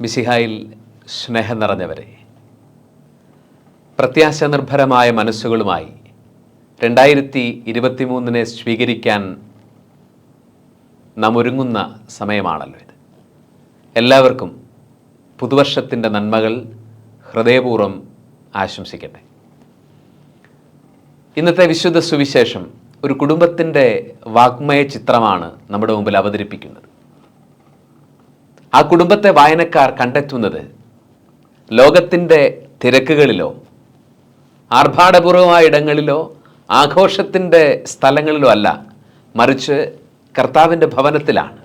മിശിഹായിൽ സ്നേഹം നിറഞ്ഞവരെ. പ്രത്യാശ നിർഭരമായ മനസ്സുകളുമായി രണ്ടായിരത്തി ഇരുപത്തി മൂന്നിനെ സ്വീകരിക്കാൻ നാം ഒരുങ്ങുന്ന സമയമാണല്ലോ ഇത്. എല്ലാവർക്കും പുതുവർഷത്തിന്റെ നന്മകൾ ഹൃദയപൂർവം ആശംസിക്കട്ടെ. ഇന്നത്തെ വിശുദ്ധ സുവിശേഷം ഒരു കുടുംബത്തിന്റെ വാഗ്മയ ചിത്രമാണ് നമ്മുടെ മുമ്പിൽ അവതരിപ്പിക്കുന്നത്. ആ കുടുംബത്തെ വായനക്കാർ കണ്ടെത്തുന്നത് ലോകത്തിന്റെ തിരക്കുകളിലോ ആർഭാടപൂർവമായ ഇടങ്ങളിലോ ആഘോഷത്തിന്റെ സ്ഥലങ്ങളിലോ അല്ല. മറിച്ച് കർത്താവിന്റെ ഭവനത്തിലാണ്.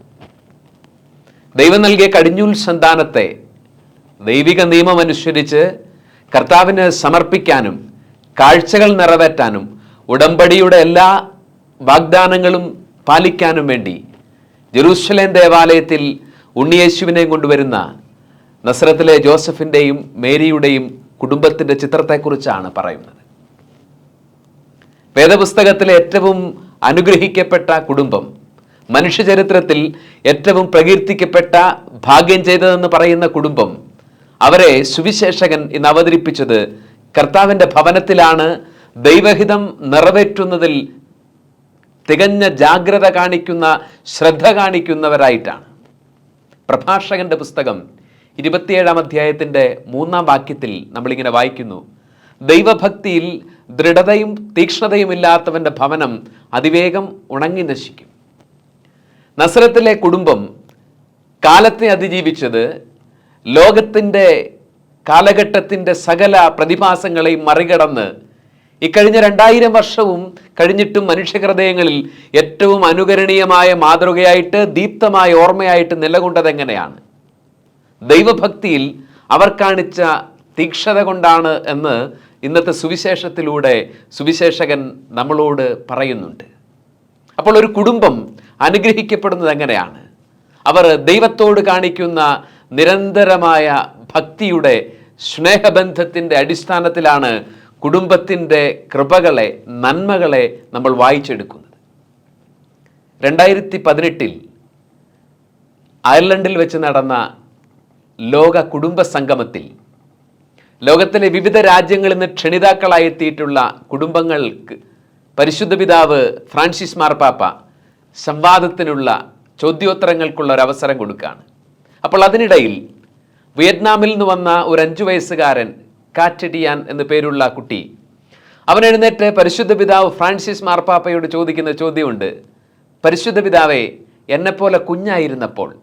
ദൈവം നൽകിയ കടിഞ്ഞൂൽ സന്താനത്തെ ദൈവിക നിയമം അനുസരിച്ച് കർത്താവിന് സമർപ്പിക്കാനും കാഴ്ചകൾ നിറവേറ്റാനും ഉടമ്പടിയുടെ എല്ലാ വാഗ്ദാനങ്ങളും പാലിക്കാനും വേണ്ടി ജെറൂസലേം ദേവാലയത്തിൽ ഉണ്ണിയേശുവിനെയും കൊണ്ടുവരുന്ന നസ്രത്തിലെ ജോസഫിന്റെയും മേരിയുടെയും കുടുംബത്തിന്റെ ചിത്രത്തെക്കുറിച്ചാണ് പറയുന്നത്. വേദപുസ്തകത്തിലെ ഏറ്റവും അനുഗ്രഹിക്കപ്പെട്ട കുടുംബം മനുഷ്യചരിത്രത്തിൽ ഏറ്റവും പ്രകീർത്തിക്കപ്പെട്ട ഭാഗ്യം ചെയ്തതെന്ന് പറയുന്ന കുടുംബം അവരെ സുവിശേഷകൻ ഇന്ന് അവതരിപ്പിച്ചത് കർത്താവിന്റെ ഭവനത്തിലാണ് ദൈവഹിതം നിറവേറ്റുന്നതിൽ തികഞ്ഞ ജാഗ്രത കാണിക്കുന്ന ശ്രദ്ധ കാണിക്കുന്നവരായിട്ടാണ്. പ്രഭാഷകന്റെ പുസ്തകം ഇരുപത്തിയേഴാം അധ്യായത്തിന്റെ മൂന്നാം വാക്യത്തിൽ നമ്മളിങ്ങനെ വായിക്കുന്നു. ദൈവഭക്തിയിൽ ദൃഢതയും തീക്ഷ്ണതയും ഇല്ലാത്തവന്റെ ഭവനം അതിവേഗം ഉണങ്ങി നശിക്കും. നസ്രത്തിലെ കുടുംബം കാലത്തെ അതിജീവിച്ചത് ലോകത്തിന്റെ കാലഘട്ടത്തിന്റെ സകല പ്രതിഭാസങ്ങളെയും മറികടന്ന് ഇക്കഴിഞ്ഞ രണ്ടായിരം വർഷവും കഴിഞ്ഞിട്ടും മനുഷ്യഹൃദയങ്ങളിൽ ഏറ്റവും അനുകരണീയമായ മാതൃകയായിട്ട് ദീപ്തമായ ഓർമ്മയായിട്ട് നിലകൊണ്ടത് എങ്ങനെയാണ്? ദൈവഭക്തിയിൽ അവർ കാണിച്ച തീക്ഷത കൊണ്ടാണ് എന്ന് ഇന്നത്തെ സുവിശേഷത്തിലൂടെ സുവിശേഷകൻ നമ്മളോട് പറയുന്നുണ്ട്. അപ്പോൾ ഒരു കുടുംബം അനുഗ്രഹിക്കപ്പെടുന്നത് എങ്ങനെയാണ്? അവർ ദൈവത്തോട് കാണിക്കുന്ന നിരന്തരമായ ഭക്തിയുടെ സ്നേഹബന്ധത്തിന്റെ അടിസ്ഥാനത്തിലാണ് കുടുംബത്തിന്റെ കൃപകളെ നന്മകളെ നമ്മൾ വായിച്ചെടുക്കുന്നത്. രണ്ടായിരത്തി പതിനെട്ടിൽ അയർലൻഡിൽ വെച്ച് നടന്ന ലോക കുടുംബ സംഗമത്തിൽ ലോകത്തിലെ വിവിധ രാജ്യങ്ങളിൽ നിന്ന് ക്ഷണിതാക്കളായി എത്തിയിട്ടുള്ള കുടുംബങ്ങൾക്ക് പരിശുദ്ധ പിതാവ് ഫ്രാൻസിസ് മാർപ്പാപ്പ സംവാദത്തിനുള്ള ചോദ്യോത്തരങ്ങൾക്കുള്ള ഒരു അവസരം കൊടുക്കുകയാണ്. അപ്പോൾ അതിനിടയിൽ വിയറ്റ്നാമിൽ നിന്ന് വന്ന ഒരു അഞ്ചു വയസ്സുകാരൻ കാറ്റഡിയാൻ എന്ന് പേരുള്ള കുട്ടി. അവൻ എഴുന്നേറ്റ് പരിശുദ്ധ പിതാവ് ഫ്രാൻസിസ് മാർപ്പാപ്പയോട് ചോദിക്കുന്ന ചോദ്യമുണ്ട്. പരിശുദ്ധ പിതാവെ എന്നെപ്പോലെ കുഞ്ഞായിരുന്നപ്പോൾ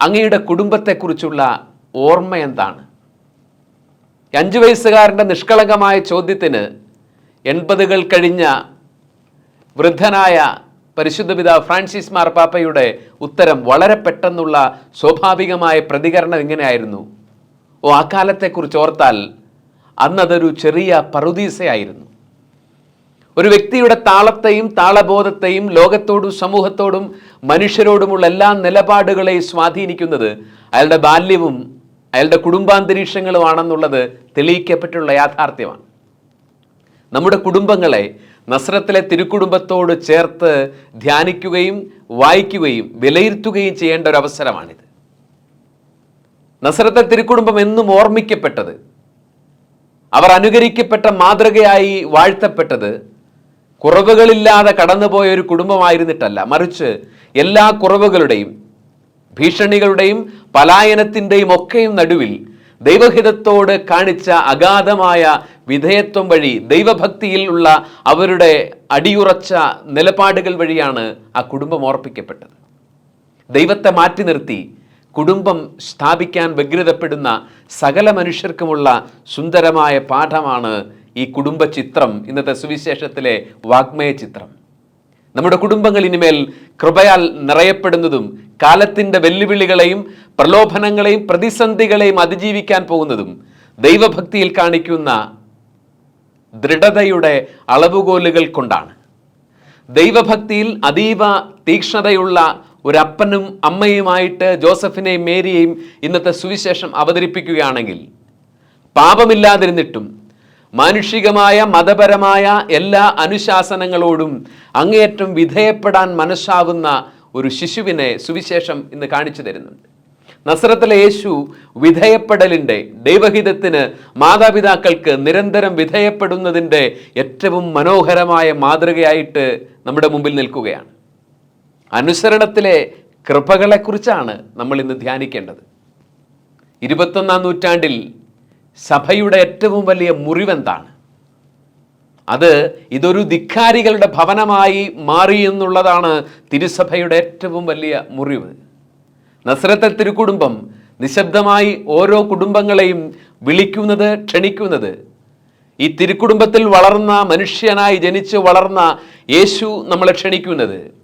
അങ്ങയുടെ കുടുംബത്തെക്കുറിച്ചുള്ള ഓർമ്മ എന്താണ്? അഞ്ചു വയസ്സുകാരന്റെ നിഷ്കളങ്കമായ ചോദ്യത്തിന് എൺപതുകൾ കഴിഞ്ഞ വൃദ്ധനായ പരിശുദ്ധ പിതാവ് ഫ്രാൻസിസ് മാർപ്പാപ്പയുടെ ഉത്തരം വളരെ പെട്ടെന്നുള്ള സ്വാഭാവികമായ പ്രതികരണം ഇങ്ങനെയായിരുന്നു. ഓ ആ കാലത്തെക്കുറിച്ച് ഓർത്താൽ അന്നതൊരു ചെറിയ പറുദീസയായിരുന്നു. ഒരു വ്യക്തിയുടെ താളത്തെയും താളബോധത്തെയും ലോകത്തോടും സമൂഹത്തോടും മനുഷ്യരോടുമുള്ള എല്ലാ നിലപാടുകളെയും സ്വാധീനിക്കുന്നത് അയാളുടെ ബാല്യവും അയാളുടെ കുടുംബാന്തരീക്ഷങ്ങളുമാണെന്നുള്ളത് തെളിയിക്കപ്പെട്ടുള്ള യാഥാർത്ഥ്യമാണ്. നമ്മുടെ കുടുംബങ്ങളെ നസ്രത്തിലെ തിരുക്കുടുംബത്തോട് ചേർത്ത് ധ്യാനിക്കുകയും വായിക്കുകയും വിലയിരുത്തുകയും ചെയ്യേണ്ട ഒരു അവസരമാണിത്. നസ്രത്തെ തിരുക്കുടുംബം എന്നും ഓർമ്മിക്കപ്പെട്ടത്. അവർ അനുകരിക്കപ്പെട്ട മാതൃകയായി വാഴ്ത്തപ്പെട്ടത് കുറവുകളില്ലാതെ കടന്നുപോയ ഒരു കുടുംബമായിരുന്നിട്ടല്ല. മറിച്ച് എല്ലാ കുറവുകളുടെയും ഭീഷണികളുടെയും പലായനത്തിന്റെയും ഒക്കെയും നടുവിൽ ദൈവഹിതത്തോട് കാണിച്ച അഗാധമായ വിധേയത്വം വഴി ദൈവഭക്തിയിൽ ഉള്ള അവരുടെ അടിയുറച്ച നിലപാടുകൾ വഴിയാണ് ആ കുടുംബം ഓർപ്പിക്കപ്പെട്ടത് ദൈവത്തെ മാറ്റി നിർത്തി കുടുംബം സ്ഥാപിക്കാൻ വ്യഗ്രതപ്പെടുന്ന സകല മനുഷ്യർക്കുമുള്ള സുന്ദരമായ പാഠമാണ് ഈ കുടുംബ ചിത്രം ഇന്നത്തെ സുവിശേഷത്തിലെ വാഗ്മയ ചിത്രം നമ്മുടെ കുടുംബങ്ങൾ ഇനിമേൽ കൃപയാൽ നിറയപ്പെടുന്നതും കാലത്തിന്റെ വെല്ലുവിളികളെയും പ്രലോഭനങ്ങളെയും പ്രതിസന്ധികളെയും അതിജീവിക്കാൻ പോകുന്നതും ദൈവഭക്തിയിൽ കാണിക്കുന്ന ദൃഢതയുടെ അളവുകോലുകൾ കൊണ്ടാണ്. ദൈവഭക്തിയിൽ അതീവ തീക്ഷ്ണതയുള്ള ഒരു അപ്പനും അമ്മയുമായിട്ട് ജോസഫിനെയും മേരിയെയും ഇന്നത്തെ സുവിശേഷം അവതരിപ്പിക്കുകയാണെങ്കിൽ പാപമില്ലാതിരുന്നിട്ടും മാനുഷികമായ മതപരമായ എല്ലാ അനുശാസനങ്ങളോടും അങ്ങേയറ്റം വിധേയപ്പെടാൻ മനസ്സാവുന്ന ഒരു ശിശുവിനെ സുവിശേഷം ഇന്ന് കാണിച്ചു തരുന്നുണ്ട്. നസ്രത്തിലെ യേശു വിധേയപ്പെടലിന്റെ ദൈവഹിതത്തിന് മാതാപിതാക്കൾക്ക് നിരന്തരം വിധേയപ്പെടുന്നതിന്റെ ഏറ്റവും മനോഹരമായ മാതൃകയായിട്ട് നമ്മുടെ മുമ്പിൽ നിൽക്കുകയാണ്. അനുസരണത്തിലെ കൃപകളെക്കുറിച്ചാണ് നമ്മൾ ഇന്ന് ധ്യാനിക്കേണ്ടത്. ഇരുപത്തൊന്നാം നൂറ്റാണ്ടിൽ സഭയുടെ ഏറ്റവും വലിയ മുറിവെന്താണ്? അത് ഇതൊരു ധിക്കാരികളുടെ ഭവനമായി മാറി എന്നുള്ളതാണ് തിരുസഭയുടെ ഏറ്റവും വലിയ മുറിവ്. നസ്രത്തെ തിരുക്കുടുംബം നിശബ്ദമായി ഓരോ കുടുംബങ്ങളെയും വിളിക്കുന്നത് ക്ഷണിക്കുന്നത്. ഈ തിരുക്കുടുംബത്തിൽ വളർന്ന മനുഷ്യനായി ജനിച്ച് വളർന്ന യേശു നമ്മളെ ക്ഷണിക്കുന്നത്.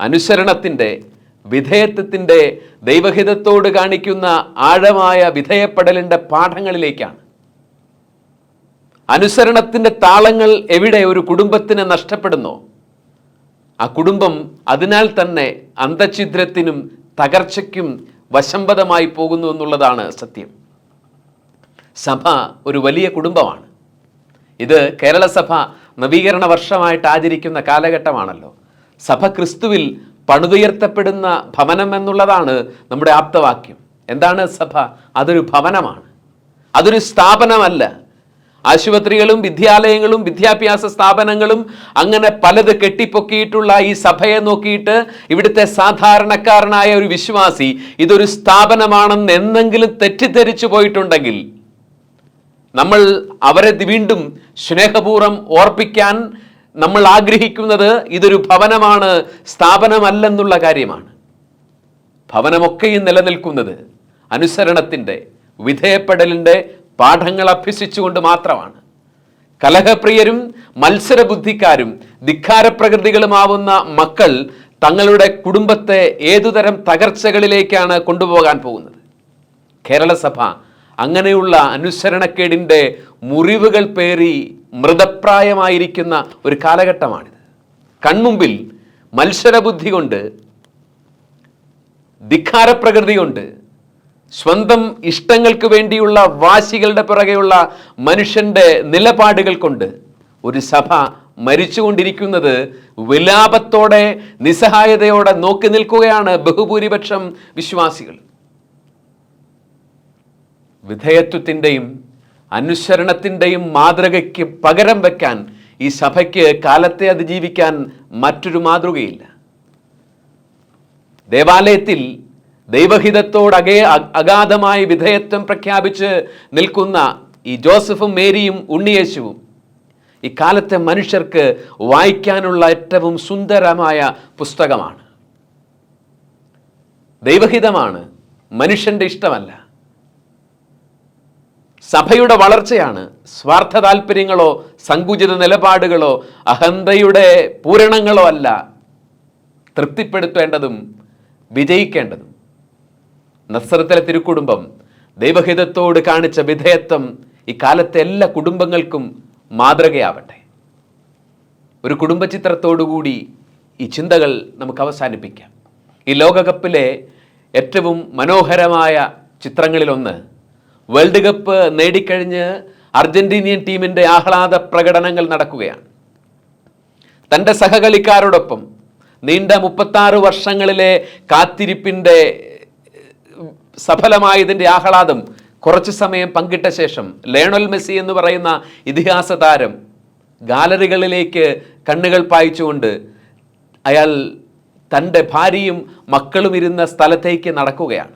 അനുസരണത്തിന്റെ വിധേയത്വത്തിന്റെ ദൈവഹിതത്തോട് കാണിക്കുന്ന ആഴമായ വിധേയപ്പെടലിന്റെ പാഠങ്ങളിലേക്കാണ്. അനുസരണത്തിന്റെ താളങ്ങൾ എവിടെ ഒരു കുടുംബത്തിന് നഷ്ടപ്പെടുന്നോ ആ കുടുംബം അതിനാൽ തന്നെ അന്തഛിദ്രത്തിനും തകർച്ചയ്ക്കും വശംവദമായി പോകുന്നു എന്നുള്ളതാണ് സത്യം. സഭ ഒരു വലിയ കുടുംബമാണ്. ഇത് കേരള സഭ നവീകരണ വർഷമായിട്ട് ആചരിക്കുന്ന കാലഘട്ടമാണല്ലോ. സഭ ക്രിസ്തുവിൽ പണിതുയർത്തപ്പെടുന്ന ഭവനം എന്നുള്ളതാണ് നമ്മുടെ ആപ്തവാക്യം. എന്താണ് സഭ? അതൊരു ഭവനമാണ്. അതൊരു സ്ഥാപനമല്ല. ആശുപത്രികളും വിദ്യാലയങ്ങളും വിദ്യാഭ്യാസ സ്ഥാപനങ്ങളും അങ്ങനെ പലത് കെട്ടിപ്പൊക്കിയിട്ടുള്ള ഈ സഭയെ നോക്കിയിട്ട് ഇവിടുത്തെ സാധാരണക്കാരനായ ഒരു വിശ്വാസി ഇതൊരു സ്ഥാപനമാണെന്ന് എന്തെങ്കിലും തെറ്റിദ്ധരിച്ചു പോയിട്ടുണ്ടെങ്കിൽ നമ്മൾ അവരെ വീണ്ടും സ്നേഹപൂർവം ഓർപ്പിക്കാൻ നമ്മൾ ആഗ്രഹിക്കുന്നത് ഇതൊരു ഭവനമാണ് സ്ഥാപനമല്ലെന്നുള്ള കാര്യമാണ്. ഭവനമൊക്കെയും നിലനിൽക്കുന്നത് അനുസരണത്തിന്റെ വിധേയപ്പെടലിന്റെ പാഠങ്ങൾ അഭ്യസിച്ചുകൊണ്ട് മാത്രമാണ്. കലഹപ്രിയരും മത്സരബുദ്ധിക്കാരും ധിക്കാരപ്രകൃതികളുമാവുന്ന മക്കൾ തങ്ങളുടെ കുടുംബത്തെ ഏതുതരം തകർച്ചകളിലേക്കാണ് കൊണ്ടുപോകാൻ പോകുന്നത്? കേരള സഭ അങ്ങനെയുള്ള അനുസരണക്കേടിന്റെ മുറിവുകൾ പേറി മൃതപ്രായമായിരിക്കുന്ന ഒരു കാലഘട്ടമാണിത്. കൺമുമ്പിൽ മത്സരബുദ്ധി കൊണ്ട് ധിക്കാരപ്രകൃതി കൊണ്ട് സ്വന്തം ഇഷ്ടങ്ങൾക്ക് വേണ്ടിയുള്ള വാശികളുടെ പിറകെയുള്ള മനുഷ്യന്റെ നിലപാടുകൾ കൊണ്ട് ഒരു സഭ മരിച്ചുകൊണ്ടിരിക്കുന്നത് വിലാപത്തോടെ നിസ്സഹായതയോടെ നോക്കി നിൽക്കുകയാണ് ബഹുഭൂരിപക്ഷം വിശ്വാസികൾ വിധേയത്വത്തിന്റെയും അനുസരണത്തിന്റെയും മാതൃകയ്ക്ക് പകരം വയ്ക്കാൻ ഈ സഭയ്ക്ക് കാലത്തെ അതിജീവിക്കാൻ മറ്റൊരു മാതൃകയില്ല. ദേവാലയത്തിൽ ദൈവഹിതത്തോട് അകേ അഗാധമായ വിധേയത്വം പ്രഖ്യാപിച്ച് നിൽക്കുന്ന ഈ ജോസഫും മേരിയും ഉണ്ണിയേശുവും ഇക്കാലത്തെ മനുഷ്യർക്ക് വായിക്കാനുള്ള ഏറ്റവും സുന്ദരമായ പുസ്തകമാണ്. ദൈവഹിതമാണ് മനുഷ്യന്റെ ഇഷ്ടമല്ല. സഭയുടെ വളർച്ചയാണ്. സ്വാർത്ഥ താല്പര്യങ്ങളോ സങ്കുചിത നിലപാടുകളോ അഹന്തയുടെ പൂരണങ്ങളോ അല്ല തൃപ്തിപ്പെടുത്തേണ്ടതും വിജയിക്കേണ്ടതും. നസ്രത്തിലെ തിരുക്കുടുംബം ദൈവഹിതത്തോട് കാണിച്ച വിധേയത്വം ഇക്കാലത്തെ എല്ലാ കുടുംബങ്ങൾക്കും മാതൃകയാവട്ടെ. ഒരു കുടുംബചിത്രത്തോടുകൂടി ഈ ചിന്തകൾ നമുക്ക് അവസാനിപ്പിക്കാം. ഈ ലോകകപ്പിലെ ഏറ്റവും മനോഹരമായ ചിത്രങ്ങളിലൊന്ന് വേൾഡ് കപ്പ് നേടിക്കഴിഞ്ഞ് അർജന്റീനിയൻ ടീമിന്റെ ആഹ്ലാദ പ്രകടനങ്ങൾ നടക്കുകയാണ്. തന്റെ സഹകളിക്കാരോടൊപ്പം നീണ്ട മുപ്പത്താറ് വർഷങ്ങളിലെ കാത്തിരിപ്പിന്റെ സഫലമായതിന്റെ ആഹ്ലാദം കുറച്ച് സമയം പങ്കിട്ട ശേഷം ലേണൽ മെസ്സി എന്ന് പറയുന്ന ഇതിഹാസ താരം ഗാലറികളിലേക്ക് കണ്ണുകൾ പായിച്ചുകൊണ്ട് അയാൾ തന്റെ ഭാര്യയും മക്കളും ഇരുന്ന സ്ഥലത്തേക്ക് നടക്കുകയാണ്.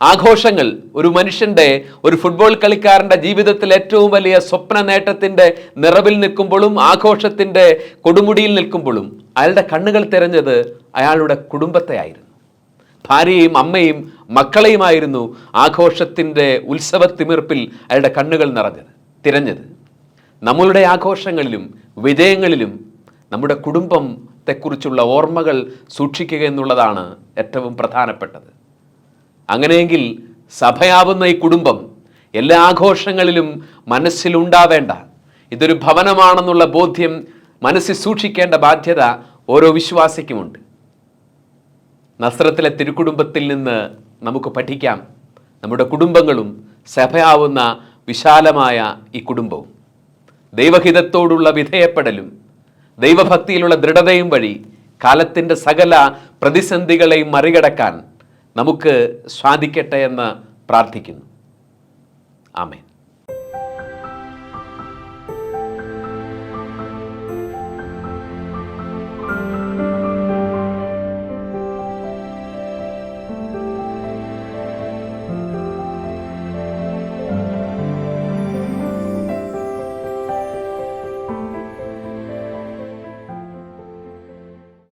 ആഘോഷങ്ങൾ ഒരു മനുഷ്യന്റെ ഒരു ഫുട്ബോൾ കളിക്കാരന്റെ ജീവിതത്തിൽ ഏറ്റവും വലിയ സ്വപ്ന നേട്ടത്തിന്റെ നിറവിൽ നിൽക്കുമ്പോഴും ആഘോഷത്തിന്റെ കൊടുമുടിയിൽ നിൽക്കുമ്പോഴും അയാളുടെ കണ്ണുകൾ തിരഞ്ഞത് അയാളുടെ കുടുംബത്തെ ആയിരുന്നു ഭാര്യയും അമ്മയും മക്കളെയുമായിരുന്നു ആഘോഷത്തിന്റെ ഉത്സവത്തിമിർപ്പിൽ അയാളുടെ കണ്ണുകൾ നിറഞ്ഞത് തിരഞ്ഞത്. നമ്മളുടെ ആഘോഷങ്ങളിലും വിജയങ്ങളിലും നമ്മുടെ കുടുംബത്തെക്കുറിച്ചുള്ള ഓർമ്മകൾ സൂക്ഷിക്കുക എന്നുള്ളതാണ് ഏറ്റവും പ്രധാനപ്പെട്ടത്. അങ്ങനെയെങ്കിൽ സഭയാവുന്ന ഈ കുടുംബം എല്ലാ ആഘോഷങ്ങളിലും മനസ്സിലുണ്ടാവേണ്ട. ഇതൊരു ഭവനമാണെന്നുള്ള ബോധ്യം മനസ്സിൽ സൂക്ഷിക്കേണ്ട ബാധ്യത ഓരോ വിശ്വാസിക്കുമുണ്ട്. നസ്രത്തിലെ തിരുക്കുടുംബത്തിൽ നിന്ന് നമുക്ക് പഠിക്കാം. നമ്മുടെ കുടുംബങ്ങളും സഭയാവുന്ന വിശാലമായ ഈ കുടുംബവും. ദൈവഹിതത്തോടുള്ള വിധേയപ്പെടലും ദൈവഭക്തിയിലുള്ള ദൃഢതയും വഴി കാലത്തിന്റെ സകല പ്രതിസന്ധികളെയും മറികടക്കാൻ നമുക്ക് സാധിക്കട്ടെ എന്ന് പ്രാർത്ഥിക്കുന്നു. ആമേൻ.